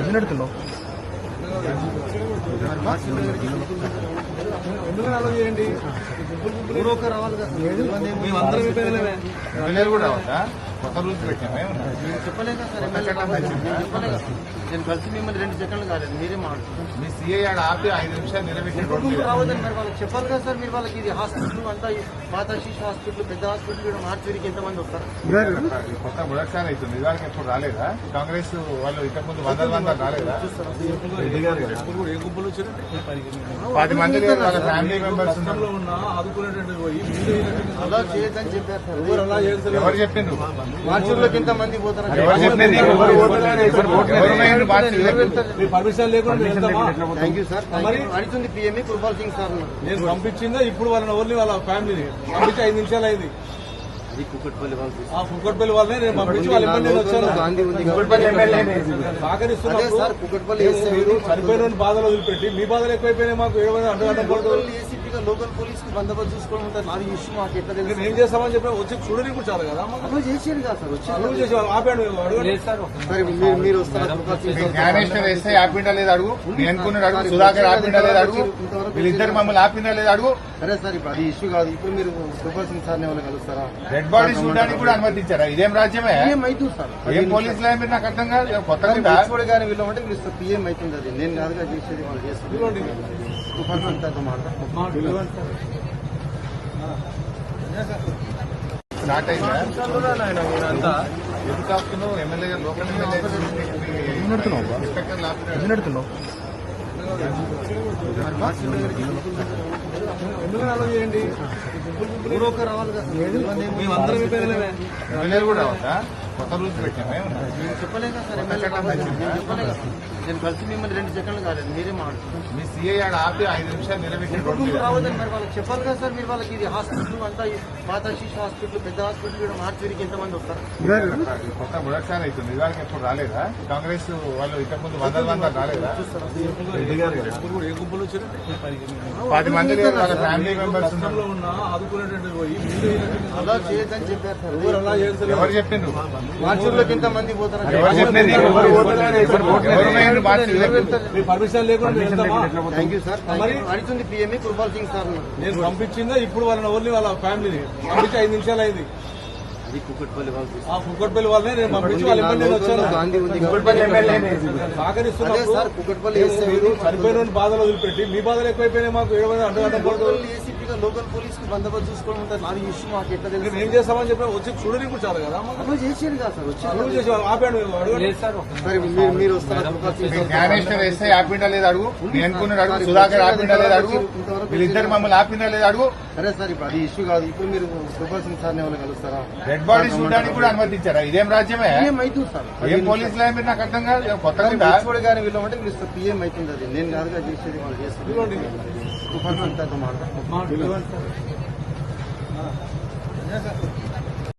ఎన్నెడుతున్నావు ఎందుకు అలా చేయండి గుబ్బులు గుబ్బులు రావాలి కదా మేమందరం కూడా రావాలా కొత్త రూల్స్ పెట్టామే మీరు చెప్పలేక సార్ నేను. నేను కలిసి మిమ్మల్ని రెండు సెకండ్లు కాలేదు మీరే మాట్లాడుతున్నారు మీ సీఐ ఆడ ఆపి ఐదు నిమిషాలు నిలబెట్టి. రావద్దని మరి వాళ్ళకి చెప్పాలి కదా సార్? మీరు వాళ్ళకి ఇది హాస్పిటల్ అంతా శిశు హాస్పిటల్ పెద్ద హాస్పిటల్ ఇక్కడ మార్చేరికి ఎంతమంది వస్తారు? కొత్త మొదటిసారి అవుతుంది. ఇదివరకు ఎప్పుడు రాలేదా? కాంగ్రెస్ వాళ్ళు ఇంతకుముందు వందల వందలు రాలేదా? కూడా పది మంది వాళ్ళ ఫ్యామిలీ మెంబర్స్ ఉన్నారు. అలా చేయొద్దని చెప్పారు. ఎవరు చెప్పిండ్రు? మార్చూర్లోకి ఎంత మంది పోతారు పర్మిషన్ లేకుండా అడుగుతుంది పిఎంఈ కృపాల్ సింగ్ సార్ ఉన్నారు. నేను పంపించిందా ఇప్పుడు వాళ్ళని ఓన్లీ వాళ్ళ ఫ్యామిలీని పంపించి ఐదు నిమిషాలు అయింది. అది కుక్కట్పల్లి వాళ్ళు ఆ కుక్కట్పల్లి వాళ్ళని నేను పంపించి వాళ్ళ ఇబ్బంది నేను వచ్చాను. గాంధీ ఉంది అదే సహకరిస్తున్నప్పుడు సార్ కుక్కట్పల్లి మీరు చనిపోయిన వాడిని బాధలు వదిలిపెట్టి మీ బాధలు ఎక్కువైపోయినాయి మాకు ఏడు మంది అడ్డు పడుతుంది లోకల్ పోలీస్కి బందోబస్తు చూసుకోవడం ఉంటుంది నాది ఇష్యూ మాకు ఎట్లా తెలుసు? నేను ఏం చేస్తామని చెప్పి వచ్చి చూడని కూడా చాలు కదా? చేసేది కాదు సార్ వచ్చి వాళ్ళు ఆపాడు సరే మీరు మీరు వస్తారా? ఆపిండా లేదు అడుగు? నేను అనుకున్నాడు అడుగు. సుధాకర్ ఆపిండా లేదు అడుగు? వీళ్ళిద్దరు మమ్మల్ని ఆపిండా లేదు అడుగు? సరే సార్ ఇప్పుడు అది ఇష్యూ కాదు. ఇప్పుడు మీరు కృపాల్ సింగ్ సార్ ఎవరు కలుస్తారా డెడ్ బాడీ చూడడానికి కూడా అనుమతించారా? ఇదేం రాజ్యమే? అవుతుంది సార్. ఏం పోలీసులు మీరు నాకు అర్థం కాదు. కొత్తగా వీళ్ళమంటే మీరు పిఎం అవుతుంది అది. నేను కాదుగా చేసేది వాళ్ళు చేస్తారు. సార్తో మాట్లాడతాం స్టార్ట్ అయిందా ఎందుకు ఆపుతున్నావు ఎమ్మెల్యే లోకల్ ఎమ్మెల్యే ఇన్స్పెక్టర్లు ఆపినాడు. ఎడుతున్నావు ఎందుకు అలా చేయండి రావాలి కదా మేమందరం ఎమ్మెల్యేలు కూడా రావద్దా కొత్త రూల్స్ పెట్టామే? నేను చెప్పలే కదా సార్? ఎమ్మెల్యే కాబట్టి నేను చెప్పలే కదా. నేను కలిసి మిమ్మల్ని రెండు సెకండ్లు కాలేదు. మీరే మాట్లాడుతున్నారు మీ ఆడ ఆపి ఐదు నిమిషాలు నిలబెట్టి ఎందుకు. రావద్దని మరి వాళ్ళకి చెప్పాలి కదా సార్? మీరు వాళ్ళకి ఇది హాస్పిటల్ అంతా ఈ పాత శిశు హాస్పిటల్ పెద్ద హాస్పిటల్ ఇక్కడ మార్చేరికి ఎంతమంది వస్తారు? కొత్త మొదటిసారి అవుతుంది. ఇదివరకు ఎప్పుడు రాలేదా? కాంగ్రెస్ వాళ్ళు ఇంతకుముందు వందల వందలు రాలేదా? కూడా పది మంది లేరు, వాళ్ళ ఫ్యామిలీ మెంబర్స్ ఉన్నారు. అలా చేయొద్దని చెప్పారు సార్. ఎవరు అలా చేస్తలేరు. ఎవరు చెప్పిండ్రు? మంది పోతారు? మార్చి మీ పర్మిషన్ లేకుండా సార్ అడుగుతుంది పిఎంఈ కృపాల్ సింగ్ సార్ ఉన్నారు. నేను పంపించిందా ఇప్పుడు వాళ్ళని ఓన్లీ వాళ్ళ ఫ్యామిలీని పంపించి ఐదు నిమిషాలు అయింది. అది కుక్కట్పల్లి వాళ్ళు ఆ కుక్కట్పల్లి వాళ్ళని నేను పంపించి వాళ్ళ ఇబ్బంది నేను వచ్చాను. గాంధీ ఉంది. అదే సహకరిస్తున్నప్పుడు సార్ కుక్కట్పల్లి మీరు చనిపోయిన బాధలు వదిలిపెట్టి మీ బాధలు ఎక్కువైపోయినాయి మాకు ఏడు అడ్డు అడ్డం పడుతుంది లోకల్ పోలీస్కి బందోబస్తు చూసుకోవడం ఉంటుంది నాది ఇష్యూ మాకు ఎట్లా తెలుసు ఏం చేస్తామని చెప్పి వచ్చి చూడని కూడా చాలు కదా అలా చేసేది కాదు సార్ వచ్చి చేసి ఆపాడు సరే మీరు మీరు వస్తారా సార్ ఎస్ఐ ఆపిండా లేదు అడుగు? నేను అనుకున్నాడు అడుగు. సుధాకర్ ఆపిండా లేదు అడుగు? వీళ్ళిద్దరు మమ్మల్ని ఆపిండా లేదు అడుగు? సరే సార్ ఇప్పుడు అది ఇష్యూ కాదు. ఇప్పుడు మీరు కృపాల్ సింగ్ సార్ ఎవరు కలుస్తారా? డెడ్ బాడీ చూడడానికి కూడా అనుమతించారా? ఇదేం రాజ్యమే? అవుతుంది సార్. ఏం పోలీసులు మీరు నాకు అర్థం కాదు. కొత్తగా? పిహెచ్ఓడి గారిని వీళ్ళమంటే మీరు పిఎం అవుతుంది అది నేను కాదుగా చేసేది వాళ్ళు చేస్తారు. Kripal Singh Terima kasih.